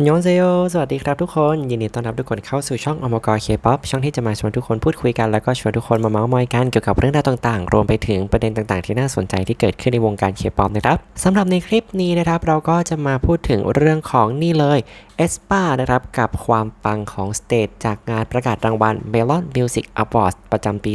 อันยองเซโยสวัสดีครับทุกคน ยินดีต้อนรับทุกคนเข้าสู่ช่องอมกรเคป๊อปช่องที่จะมาชวนทุกคนพูดคุยกัน แล้วก็ชวนทุกคนมาเมาส์มอยกันเกี่ยวกับเรื่องราวต่างๆ รวมไปถึงประเด็นต่างๆ ที่น่าสนใจที่เกิดขึ้นในวงการเคป๊อปนะครับสำหรับในคลิปนี้นะครับ เราก็จะมาพูดถึงเรื่องของนี่เลย เอสปานะครับกับความปังของสเตจจากงานประกาศรางวัล Melon Music Awards ประจำปี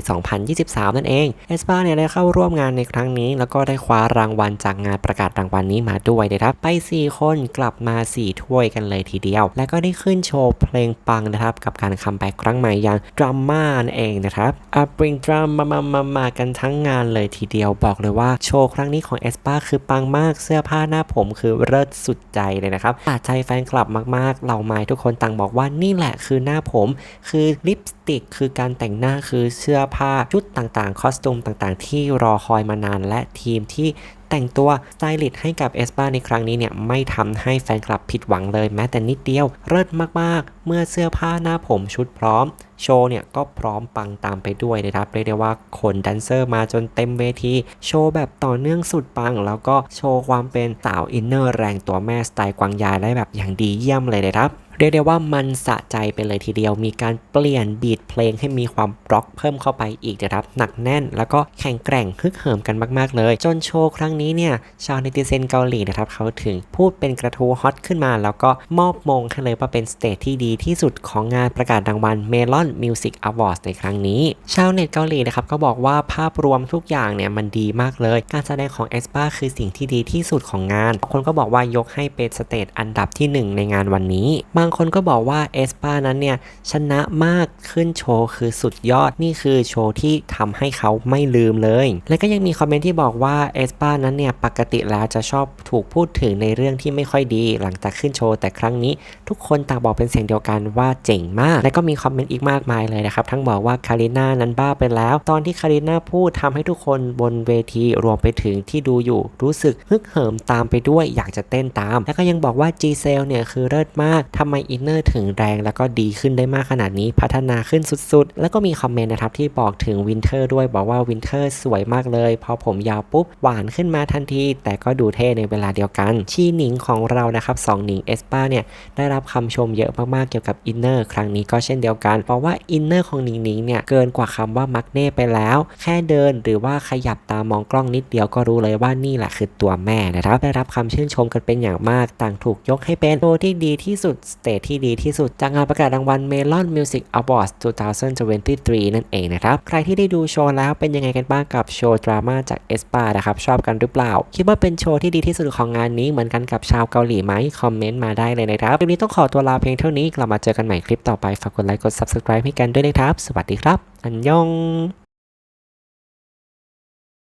2023 นั่นเองเอสปาเนี่ยได้เข้าร่วมงานในครั้งนี้ แล้วก็ได้คว้ารางวัลจากงานประกาศรางวัลนี้มาด้วยนะครับ ไป 4 คนกลับมา 4 ถ้วยกันเลยทีเดียว และก็ได้ขึ้นโชว์เพลงปังนะครับ กับการคัมแบ็กครั้งใหม่อย่างดราม่านั่นเองนะครับอะ bring drama มามามากันทั้งงานเลยทีเดียวบอกเลยว่าโชว์ครั้งนี้ของเอสปาคือปังมากเสื้อผ้าหน้าผมคือเลิศสุดใจเลยนะครับปาดใจแฟนคลับมากๆเหล่าไม้ทุกคนต่างบอกว่านี่แหละคือหน้าผม คือลิปสติก คือการแต่งหน้าคือเสื้อผ้าชุดต่างๆ คอสตูมต่างๆ ที่รอคอยมานานและทีมที่แต่งตัวสไตลิสต์ให้กับเอสปาในครั้งนี้เนี่ยไม่ทำให้แฟนคลับผิดหวังเลยแม้แต่นิดเดียวเลิศมากๆ เมื่อเสื้อผ้าหน้าผมชุดพร้อม โชว์เนี่ยก็พร้อมปังตามไปด้วยนะครับเรียกได้ว่าขนแดนเซอร์มาจนเต็มเวที โชว์แบบต่อเนื่องสุดปัง แล้วก็โชว์ความเป็นสาวอินเนอร์แรงตัวแม่สไตล์กวางยายได้แบบอย่างดีเยี่ยมเลยนะครับ เรียกได้ว่ามันสะใจไปเลยทีเดียว มีการเปลี่ยนบีทเพลงให้มีความร็อกเพิ่มเข้าไปอีกนะครับ หนักแน่นแล้วก็แข็งแกร่งฮึกเหิมกันมากๆเลย จนโชว์ครั้งนี้เนี่ย ชาวเนติเซนเกาหลีนะครับ เขาถึงพูดเป็นกระทู้ฮอตขึ้นมา แล้วก็มอบมงให้เลยว่าเป็นสเตจที่ดีที่สุดของงานประกาศรางวัล Melon Music Awards ในครั้งนี้ ชาวเน็ตเกาหลีนะครับก็บอกว่าภาพรวมทุกอย่างเนี่ยมันดีมากเลย การแสดงของเอสปาคือสิ่งที่ดีที่สุดของงานบางคนก็บอกว่ายกให้เป็นสเตจอันดับที่หนึ่งในงานวันนี้บาางคนก็บอกว่าเอสปานั้นเนี่ยชนะมากขึ้นโชว์คือสุดยอดนี่คือโชว์ที่ทำให้เขาไม่ลืมเลย และก็ยังมีคอมเมนต์ที่บอกว่าเอสปานั้นเนี่ยปกติแล้วจะชอบถูกพูดถึงในเรื่องที่ไม่ค่อยดี หลังจากขึ้นโชว์แต่ครั้งนี้ ทุกคนต่างบอกเป็นเสียงเดียวกันว่าเจ๋งมาก และก็มีคอมเมนต์อีกมากมายเลยนะครับทั้งบอกว่าคาริน่านั้นบ้าไปแล้ว ตอนที่คาริน่าพูดทำให้ทุกคนบนเวทีรวมไปถึงที่ดูอยู่รู้สึกฮึกเหิมตามไปด้วยอยากจะเต้นตาม แล้วก็ยังบอกว่า G c e l เนี่ยคือเลิศมากทำไมมอินเนอร์ถึงแรงแล้วก็ดีขึ้นได้มากขนาดนี้พัฒนาขึ้นสุดๆ แล้วก็มีคอมเมนต์นะครับที่บอกถึงวินเทอร์ด้วยบอกว่าวินเทอร์สวยมากเลยพอผมยาวปุ๊บหวานขึ้นมาทันที แต่ก็ดูเท่ในเวลาเดียวกัน ชีหนิงของเรานะครับสองหนิงเอสปาเนี่ยได้รับคำชมเยอะมากๆเกี่ยวกับอินเนอร์ครั้งนี้ก็เช่นเดียวกัน เพราะว่าอินเนอร์ของหนิงหนิงเนี่ยเกินกว่าคำว่ามักเน่ไปแล้ว แค่เดินหรือว่าขยับตามองกล้องนิดเดียวก็รู้เลยว่านี่แหละคือตัวแม่นะครับได้รับคำชื่นชมกันเป็นอย่างมากต่างถูกยกให้เป็นโชว์ที่ดีที่สุดเตจที่ดีที่สุดจากงานประกาศรางวัล Melon Music Awards 2023 นั่นเองนะครับ ใครที่ได้ดูโชว์แล้วเป็นยังไงกันบ้างกับโชว์ดราม่าจากเอสปานะครับ ชอบกันหรือเปล่า คิดว่าเป็นโชว์ที่ดีที่สุดของงานนี้เหมือนกันกับชาวเกาหลีไหมคอมเมนต์มาได้เลยนะครับคลิปนี้ต้องขอตัวลาเพียงเท่านี้กลับมาเจอกันใหม่คลิปต่อไปฝากกดไลค์กด subscribe ให้กันด้วยนะครับ สวัสดีครับ อันยอง